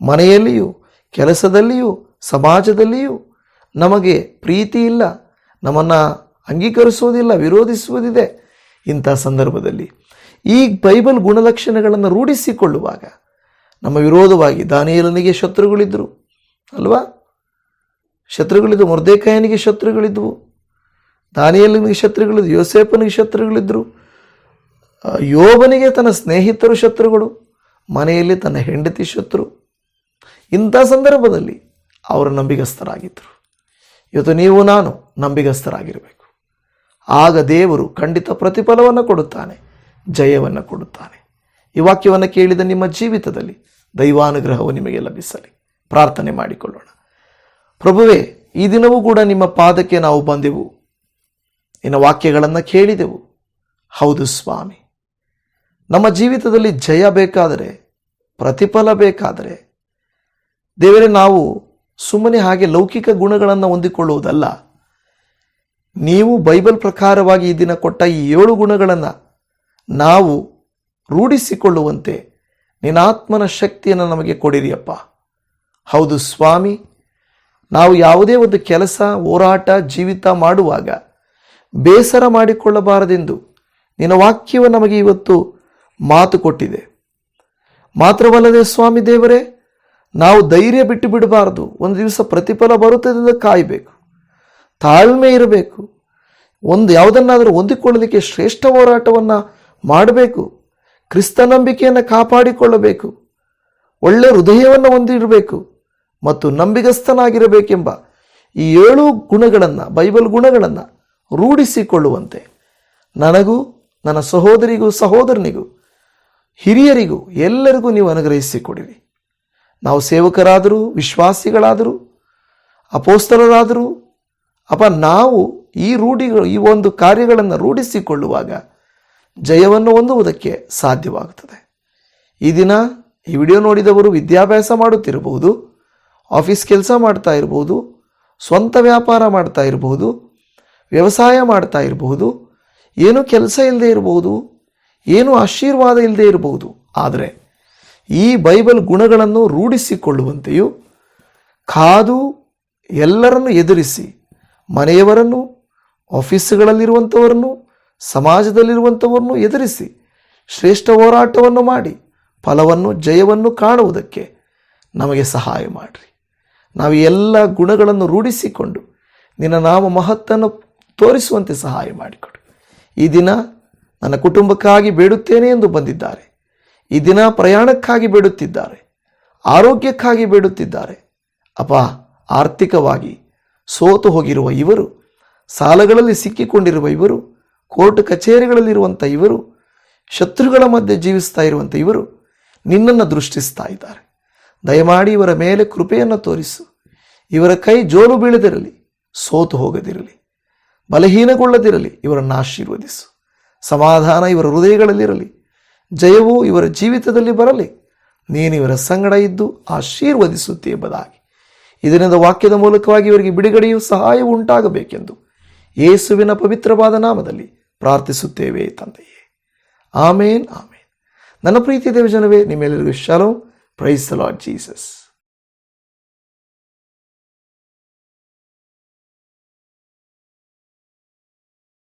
ಮನೆಯಲ್ಲಿಯೂ, ಕೆಲಸದಲ್ಲಿಯೂ, ಸಮಾಜದಲ್ಲಿಯೂ ನಮಗೆ ಪ್ರೀತಿ ಇಲ್ಲ ನಮ್ಮನ್ನು ಅಂಗೀಕರಿಸುವುದಿಲ್ಲ, ವಿರೋಧಿಸುವುದಿದೆ. ಇಂಥ ಸಂದರ್ಭದಲ್ಲಿ ಈ ಬೈಬಲ್ ಗುಣಲಕ್ಷಣಗಳನ್ನು ರೂಢಿಸಿಕೊಳ್ಳುವಾಗ ನಮ್ಮ ವಿರೋಧವಾಗಿ ದಾನಿಯಲನಿಗೆ ಶತ್ರುಗಳಿದ್ದರು, ಅಲ್ವಾ? ಶತ್ರುಗಳಿದ್ದು ಮುರ್ದೇಕಾಯನಿಗೆ ಶತ್ರುಗಳಿದ್ದವು ದಾನಿಯಲನಿಗೆ ಶತ್ರುಗಳಿದ್ದು ಯೋಸೇಪನಿಗೆ ಶತ್ರುಗಳಿದ್ದರು. ಯೋಬನಿಗೆ ತನ್ನ ಸ್ನೇಹಿತರು ಶತ್ರುಗಳು, ಮನೆಯಲ್ಲಿ ತನ್ನ ಹೆಂಡತಿ ಶತ್ರು. ಇಂಥ ಸಂದರ್ಭದಲ್ಲಿ ಅವರು ನಂಬಿಗಸ್ತರಾಗಿದ್ದರು ಇವತ್ತು ನೀವು, ನಾನು ನಂಬಿಗಸ್ತರಾಗಿರಬೇಕು ಆಗ ದೇವರು ಖಂಡಿತ ಪ್ರತಿಫಲವನ್ನು ಕೊಡುತ್ತಾನೆ, ಜಯವನ್ನು ಕೊಡುತ್ತಾನೆ. ಈ ವಾಕ್ಯವನ್ನು ಕೇಳಿದ ನಿಮ್ಮ ಜೀವಿತದಲ್ಲಿ ದೈವಾನುಗ್ರಹವು ನಿಮಗೆ ಲಭಿಸಲಿ. ಪ್ರಾರ್ಥನೆ ಮಾಡಿಕೊಳ್ಳೋಣ. ಪ್ರಭುವೇ, ಈ ದಿನವೂ ಕೂಡ ನಿಮ್ಮ ಪಾದಕ್ಕೆ ನಾವು ಬಂದೆವು. ನಿನ್ನ ವಾಕ್ಯಗಳನ್ನು ಕೇಳಿದೆವು. ಹೌದು ಸ್ವಾಮಿ, ನಮ್ಮ ಜೀವಿತದಲ್ಲಿ ಜಯ ಬೇಕಾದರೆ, ಪ್ರತಿಫಲ ಬೇಕಾದರೆ, ದೇವರೇ, ನಾವು ಸುಮ್ಮನೆ ಹಾಗೆ ಲೌಕಿಕ ಗುಣಗಳನ್ನು ಹೊಂದಿಕೊಳ್ಳುವುದಲ್ಲ ನೀವು ಬೈಬಲ್ ಪ್ರಕಾರವಾಗಿ ಈ ದಿನ ಕೊಟ್ಟ ಈ ಏಳು ಗುಣಗಳನ್ನು ನಾವು ರೂಢಿಸಿಕೊಳ್ಳುವಂತೆ ನಿನಾತ್ಮನ ಶಕ್ತಿಯನ್ನು ನಮಗೆ ಕೊಡಿರಿಯಪ್ಪ. ಹೌದು ಸ್ವಾಮಿ, ನಾವು ಯಾವುದೇ ಒಂದು ಕೆಲಸ, ಹೋರಾಟ, ಜೀವಿತ ಮಾಡುವಾಗ ಬೇಸರ ಮಾಡಿಕೊಳ್ಳಬಾರದೆಂದು ನಿನ್ನ ವಾಕ್ಯವು ನಮಗೆ ಇವತ್ತು ಮಾತು ಕೊಟ್ಟಿದೆ. ಮಾತ್ರವಲ್ಲದೆ ಸ್ವಾಮಿ ದೇವರೇ, ನಾವು ಧೈರ್ಯ ಬಿಟ್ಟು ಬಿಡಬಾರದು. ಒಂದು ದಿವಸ ಪ್ರತಿಫಲ ಬರುತ್ತದೆ ಕಾಯಬೇಕು. ತಾಳ್ಮೆ ಇರಬೇಕು. ಒಂದು ಯಾವುದನ್ನಾದರೂ ಹೊಂದಿಕೊಳ್ಳಲಿಕ್ಕೆ ಶ್ರೇಷ್ಠ ಹೋರಾಟವನ್ನು ಮಾಡಬೇಕು. ಕ್ರಿಸ್ತ ನಂಬಿಕೆಯನ್ನು ಕಾಪಾಡಿಕೊಳ್ಳಬೇಕು. ಒಳ್ಳೆ ಹೃದಯವನ್ನು ಹೊಂದಿರಬೇಕು ಮತ್ತು ನಂಬಿಗಸ್ತನಾಗಿರಬೇಕೆಂಬ ಈ ಏಳು ಗುಣಗಳನ್ನು, ಬೈಬಲ್ ಗುಣಗಳನ್ನು ರೂಢಿಸಿಕೊಳ್ಳುವಂತೆ ನನಗೂ, ನನ್ನ ಸಹೋದರಿಗೂ, ಸಹೋದರನಿಗೂ, ಹಿರಿಯರಿಗೂ ಎಲ್ಲರಿಗೂ ನೀವು ಅನುಗ್ರಹಿಸಿಕೊಡಿರಿ. ನಾವು ಸೇವಕರಾದರೂ, ವಿಶ್ವಾಸಿಗಳಾದರೂ, ಅಪೋಸ್ತಲರಾದರೂ ಅಪ್ಪ, ನಾವು ಈ ರೂಢಿಗಳು, ಈ ಒಂದು ಕಾರ್ಯಗಳನ್ನು ರೂಢಿಸಿಕೊಳ್ಳುವಾಗ ಜಯವನ್ನು ಹೊಂದುವುದಕ್ಕೆ ಸಾಧ್ಯವಾಗುತ್ತದೆ. ಈ ದಿನ ಈ ವಿಡಿಯೋ ನೋಡಿದವರು ವಿದ್ಯಾಭ್ಯಾಸ ಮಾಡುತ್ತಿರಬಹುದು, ಆಫೀಸ್ ಕೆಲಸ ಮಾಡ್ತಾ ಇರಬಹುದು, ಸ್ವಂತ ವ್ಯಾಪಾರ ಮಾಡ್ತಾ ಇರಬಹುದು, ವ್ಯವಸಾಯ ಮಾಡ್ತಾ ಇರಬಹುದು, ಏನು ಕೆಲಸ ಇಲ್ಲದೆ ಇರಬಹುದು, ಏನು ಆಶೀರ್ವಾದ ಇಲ್ಲದೆ ಇರಬಹುದು. ಆದರೆ ಈ ಬೈಬಲ್ ಗುಣಗಳನ್ನು ರೂಢಿಸಿಕೊಳ್ಳುವಂತೆಯೂ, ಕಾದು ಎಲ್ಲರನ್ನು ಎದುರಿಸಿ ಮನೆಯವರನ್ನು, ಆಫೀಸುಗಳಲ್ಲಿರುವಂಥವರನ್ನು, ಸಮಾಜದಲ್ಲಿರುವಂಥವರನ್ನು ಎದುರಿಸಿ ಶ್ರೇಷ್ಠ ಹೋರಾಟವನ್ನು ಮಾಡಿ, ಫಲವನ್ನು, ಜಯವನ್ನು ಕಾಣುವುದಕ್ಕೆ ನಮಗೆ ಸಹಾಯ ಮಾಡಿರಿ. ನಾವು ಎಲ್ಲ ಗುಣಗಳನ್ನು ರೂಢಿಸಿಕೊಂಡು ನಿನ್ನ ನಾಮ ಮಹತ್ತನ್ನು ತೋರಿಸುವಂತೆ ಸಹಾಯ ಮಾಡಿಕೊಡು. ಈ ದಿನ ನನ್ನ ಕುಟುಂಬಕ್ಕಾಗಿ ಬೇಡುತ್ತೇನೆ ಎಂದು ಬಂದಿದ್ದಾರೆ. ಈ ದಿನ ಪ್ರಯಾಣಕ್ಕಾಗಿ ಬೇಡುತ್ತಿದ್ದಾರೆ. ಆರೋಗ್ಯಕ್ಕಾಗಿ ಬೇಡುತ್ತಿದ್ದಾರೆ. ಅಪ್ಪ ಆರ್ಥಿಕವಾಗಿ ಸೋತು ಹೋಗಿರುವ ಇವರು, ಸಾಲಗಳಲ್ಲಿ ಸಿಕ್ಕಿಕೊಂಡಿರುವ ಇವರು, ಕೋರ್ಟ್ ಕಚೇರಿಗಳಲ್ಲಿರುವಂಥ ಇವರು, ಶತ್ರುಗಳ ಮಧ್ಯೆ ಜೀವಿಸ್ತಾ ಇರುವಂಥ ಇವರು ನಿನ್ನನ್ನು ದೃಷ್ಟಿಸ್ತಾ ಇದ್ದಾರೆ. ದಯಮಾಡಿ ಇವರ ಮೇಲೆ ಕೃಪೆಯನ್ನು ತೋರಿಸು. ಇವರ ಕೈ ಜೋಲು ಬೀಳದಿರಲಿ, ಸೋತು ಹೋಗದಿರಲಿ. ಬಲಹೀನಗೊಳ್ಳದಿರಲಿ, ಇವರನ್ನು ಆಶೀರ್ವದಿಸು. ಸಮಾಧಾನ ಇವರ ಹೃದಯಗಳಲ್ಲಿರಲಿ. ಜಯವು ಇವರ ಜೀವಿತದಲ್ಲಿ ಬರಲಿ. ನೀನಿವರ ಸಂಗಡ ಇದ್ದು ಆಶೀರ್ವದಿಸುತ್ತೆ ಎಂಬುದಾಗಿ. ಇದರಿಂದ ವಾಕ್ಯದ ಮೂಲಕವಾಗಿ ಇವರಿಗೆ ಬಿಡುಗಡೆಯು ಸಹಾಯ ಉಂಟಾಗಬೇಕೆಂದು ಯೇಸುವಿನ ಪವಿತ್ರವಾದ ನಾಮದಲ್ಲಿ ಪ್ರಾರ್ಥಿಸುತ್ತೇವೆ, ತಂದೆಯೇ. ಆಮೇನ್ ಆಮೇನ್. ನನ್ನ ಪ್ರೀತಿ ದೇವಜನವೇ, ನಿಮ್ಮೆಲ್ಲರಿಗೂ ಶಾಲೋ ಪ್ರೈಸ್ ಲಾರ್ಡ್ ಜೀಸಸ್